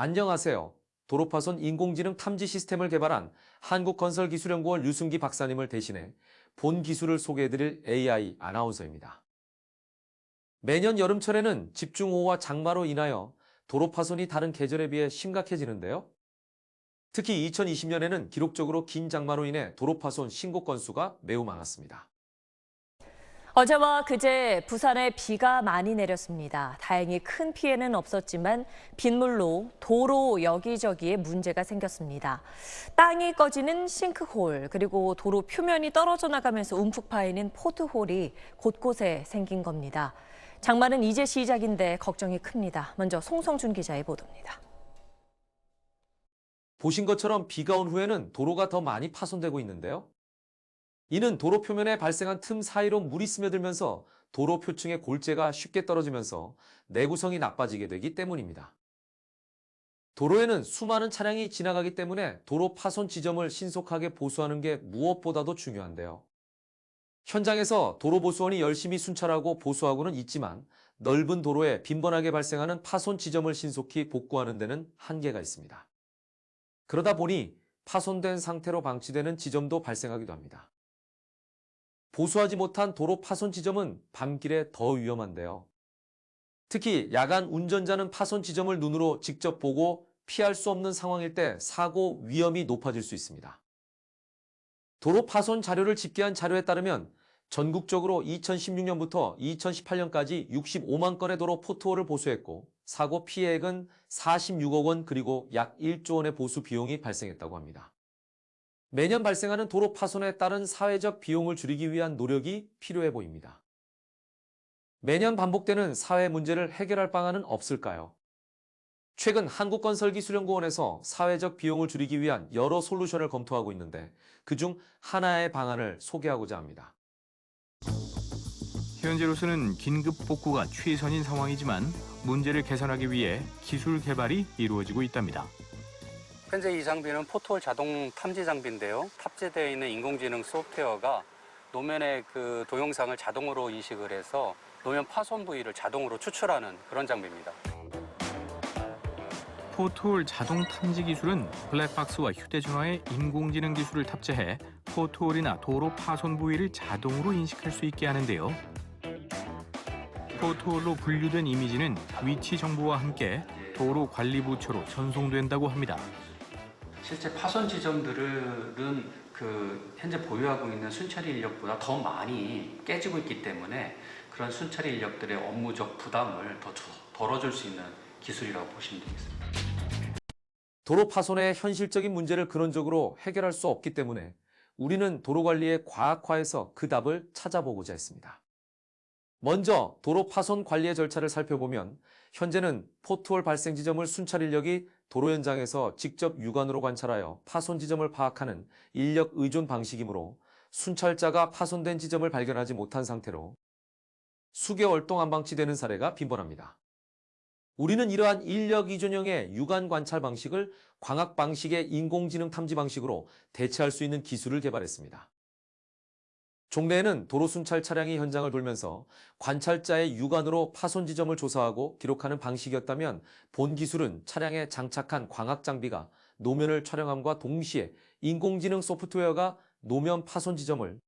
안녕하세요. 도로파손 인공지능 탐지 시스템을 개발한 한국건설기술연구원 류승기 박사님을 대신해 본 기술을 소개해드릴 AI 아나운서입니다. 매년 여름철에는 집중호우와 장마로 인하여 도로파손이 다른 계절에 비해 심각해지는데요. 특히 2020년에는 기록적으로 긴 장마로 인해 도로파손 신고 건수가 매우 많았습니다. 어제와 그제 부산에 비가 많이 내렸습니다. 다행히 큰 피해는 없었지만 빗물로 도로 여기저기에 문제가 생겼습니다. 땅이 꺼지는 싱크홀 그리고 도로 표면이 떨어져 나가면서 움푹 파이는 포트홀이 곳곳에 생긴 겁니다. 장마는 이제 시작인데 걱정이 큽니다. 먼저 송성준 기자의 보도입니다. 보신 것처럼 비가 온 후에는 도로가 더 많이 파손되고 있는데요. 이는 도로 표면에 발생한 틈 사이로 물이 스며들면서 도로 표층의 골재가 쉽게 떨어지면서 내구성이 나빠지게 되기 때문입니다. 도로에는 수많은 차량이 지나가기 때문에 도로 파손 지점을 신속하게 보수하는 게 무엇보다도 중요한데요. 현장에서 도로 보수원이 열심히 순찰하고 보수하고는 있지만 넓은 도로에 빈번하게 발생하는 파손 지점을 신속히 복구하는 데는 한계가 있습니다. 그러다 보니 파손된 상태로 방치되는 지점도 발생하기도 합니다. 보수하지 못한 도로 파손 지점은 밤길에 더 위험한데요. 특히 야간 운전자는 파손 지점을 눈으로 직접 보고 피할 수 없는 상황일 때 사고 위험이 높아질 수 있습니다. 도로 파손 자료를 집계한 자료에 따르면 전국적으로 2016년부터 2018년까지 65만 건의 도로 포트홀을 보수했고 사고 피해액은 46억 원 그리고 약 1조 원의 보수 비용이 발생했다고 합니다. 매년 발생하는 도로 파손에 따른 사회적 비용을 줄이기 위한 노력이 필요해 보입니다. 매년 반복되는 사회 문제를 해결할 방안은 없을까요? 최근 한국건설기술연구원에서 사회적 비용을 줄이기 위한 여러 솔루션을 검토하고 있는데 그중 하나의 방안을 소개하고자 합니다. 현재로서는 긴급 복구가 최선인 상황이지만 문제를 개선하기 위해 기술 개발이 이루어지고 있답니다. 현재 이 장비는 포톨 자동 탐지 장비인데요. 탑재되어 있는 인공지능 소프트웨어가 노면의 그 동영상을 자동으로 인식을 해서 노면 파손 부위를 자동으로 추출하는 그런 장비입니다. 포톨 자동 탐지 기술은 블랙박스와 휴대전화에 인공지능 기술을 탑재해 포톨이나 도로 파손 부위를 자동으로 인식할 수 있게 하는데요. 포톨로 분류된 이미지는 위치 정보와 함께 도로 관리부처로 전송된다고 합니다. 실제 파손 지점들은 그 현재 보유하고 있는 순찰 인력보다 더 많이 깨지고 있기 때문에 그런 순찰 인력들의 업무적 부담을 더 덜어줄 수 있는 기술이라고 보시면 되겠습니다. 도로 파손의 현실적인 문제를 근원적으로 해결할 수 없기 때문에 우리는 도로 관리의 과학화에서 그 답을 찾아보고자 했습니다. 먼저 도로 파손 관리의 절차를 살펴보면 현재는 포트홀 발생 지점을 순찰 인력이 도로 현장에서 직접 육안으로 관찰하여 파손 지점을 파악하는 인력 의존 방식이므로 순찰자가 파손된 지점을 발견하지 못한 상태로 수개월 동안 방치되는 사례가 빈번합니다. 우리는 이러한 인력 의존형의 육안 관찰 방식을 광학 방식의 인공지능 탐지 방식으로 대체할 수 있는 기술을 개발했습니다. 종래에는 도로 순찰 차량이 현장을 돌면서 관찰자의 육안으로 파손 지점을 조사하고 기록하는 방식이었다면 본 기술은 차량에 장착한 광학 장비가 노면을 촬영함과 동시에 인공지능 소프트웨어가 노면 파손 지점을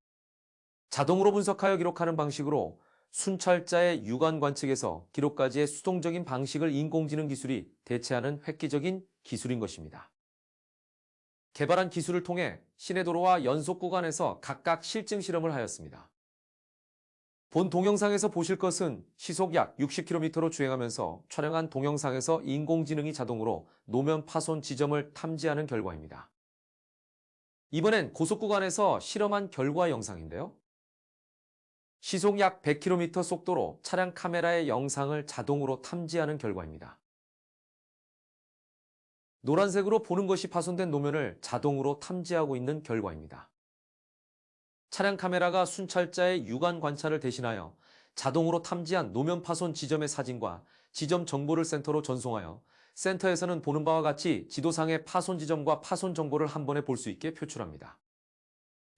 자동으로 분석하여 기록하는 방식으로 순찰자의 육안 관측에서 기록까지의 수동적인 방식을 인공지능 기술이 대체하는 획기적인 기술인 것입니다. 개발한 기술을 통해 시내 도로와 연속 구간에서 각각 실증 실험을 하였습니다. 본 동영상에서 보실 것은 시속 약 60km로 주행하면서 촬영한 동영상에서 인공지능이 자동으로 노면 파손 지점을 탐지하는 결과입니다. 이번엔 고속구간에서 실험한 결과 영상인데요. 시속 약 100km 속도로 차량 카메라의 영상을 자동으로 탐지하는 결과입니다. 노란색으로 보는 것이 파손된 노면을 자동으로 탐지하고 있는 결과입니다. 차량 카메라가 순찰자의 육안 관찰을 대신하여 자동으로 탐지한 노면 파손 지점의 사진과 지점 정보를 센터로 전송하여 센터에서는 보는 바와 같이 지도상의 파손 지점과 파손 정보를 한 번에 볼 수 있게 표출합니다.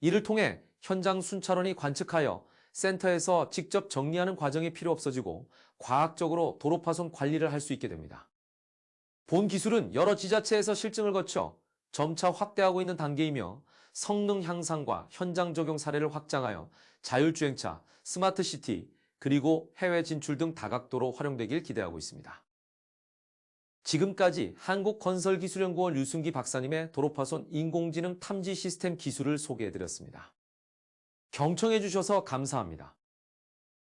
이를 통해 현장 순찰원이 관측하여 센터에서 직접 정리하는 과정이 필요 없어지고 과학적으로 도로 파손 관리를 할 수 있게 됩니다. 본 기술은 여러 지자체에서 실증을 거쳐 점차 확대하고 있는 단계이며 성능 향상과 현장 적용 사례를 확장하여 자율주행차, 스마트시티, 그리고 해외 진출 등 다각도로 활용되길 기대하고 있습니다. 지금까지 한국건설기술연구원 류순기 박사님의 도로파손 인공지능 탐지 시스템 기술을 소개해드렸습니다. 경청해주셔서 감사합니다.